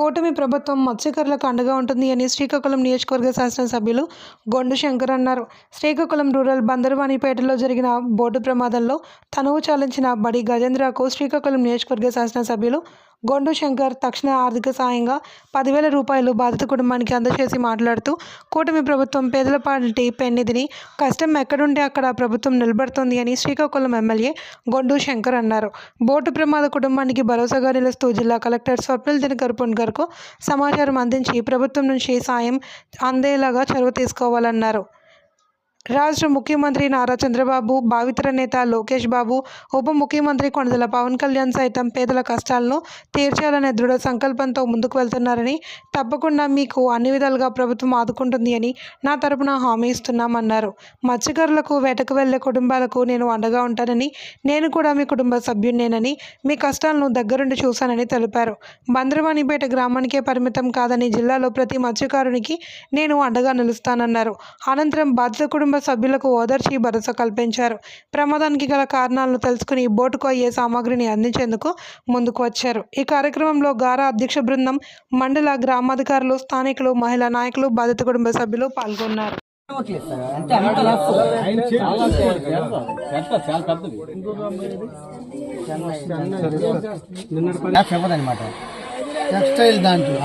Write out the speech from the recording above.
కూటమి ప్రభుత్వం మత్స్యకారులకు అండగా ఉంటుంది అని శ్రీకాకుళం నియోజకవర్గ శాసనసభ్యులు గొండు శంకర్ అన్నారు. శ్రీకాకుళం రూరల్ బందర్వాణిపేటలో జరిగిన బోటు ప్రమాదంలో తనువు చాలించిన బడి గజేంద్రకు శ్రీకాకుళం నియోజకవర్గ శాసనసభ్యులు గొండు శంకర్ తక్షణ ఆర్థిక సాయంగా పదివేల రూపాయలు బాధిత కుటుంబానికి అందజేసి మాట్లాడుతూ కూటమి ప్రభుత్వం పేదల పార్టీ పెన్నిధిని కష్టం ఎక్కడుంటే అక్కడ ప్రభుత్వం నిలబడుతుంది అని శ్రీకాకుళం ఎమ్మెల్యే గొండు శంకర్ అన్నారు. బోటు ప్రమాద కుటుంబానికి భరోసాగా నిలుస్తూ జిల్లా కలెక్టర్ స్వప్నిల్ దినకర్ వరకు సమాచారం అందించి ప్రభుత్వం నుంచి సాయం అందేలాగా చొరవ తీసుకోవాలన్నారు. రాష్ట్ర ముఖ్యమంత్రి నారా చంద్రబాబు భావితర నేత లోకేష్ బాబు ఉప ముఖ్యమంత్రి కొండదల పవన్ కళ్యాణ్ సైతం పేదల కష్టాలను తీర్చాలనే దృఢ సంకల్పంతో ముందుకు వెళ్తున్నారని తప్పకుండా మీకు అన్ని విధాలుగా ప్రభుత్వం ఆదుకుంటుంది అని నా తరపున హామీ ఇస్తున్నామన్నారు. మత్స్యకారులకు వేటకు వెళ్ళే కుటుంబాలకు నేను అండగా ఉంటానని నేను కూడా మీ కుటుంబ సభ్యున్నేనని మీ కష్టాలను దగ్గరుండి చూశానని తెలిపారు. బంద్రవాణిపేట గ్రామానికే పరిమితం కాదని జిల్లాలో ప్రతి మత్స్యకారునికి నేను అండగా నిలుస్తానన్నారు. అనంతరం బాధిత కుటుంబ సభ్యులకు ఓదార్చి భరోసా కల్పించారు ప్రమాదానికి గల కారణాలను తెలుసుకుని బోటుకు అయ్యే సామాగ్రిని అందించేందుకు ముందుకు వచ్చారు ఈ కార్యక్రమంలో గారా అధ్యక్ష బృందం మండల గ్రామాధికారులు స్థానికులు మహిళా నాయకులు బాధిత కుటుంబ సభ్యులు పాల్గొన్నారు టెక్స్టైల్ దాంట్లో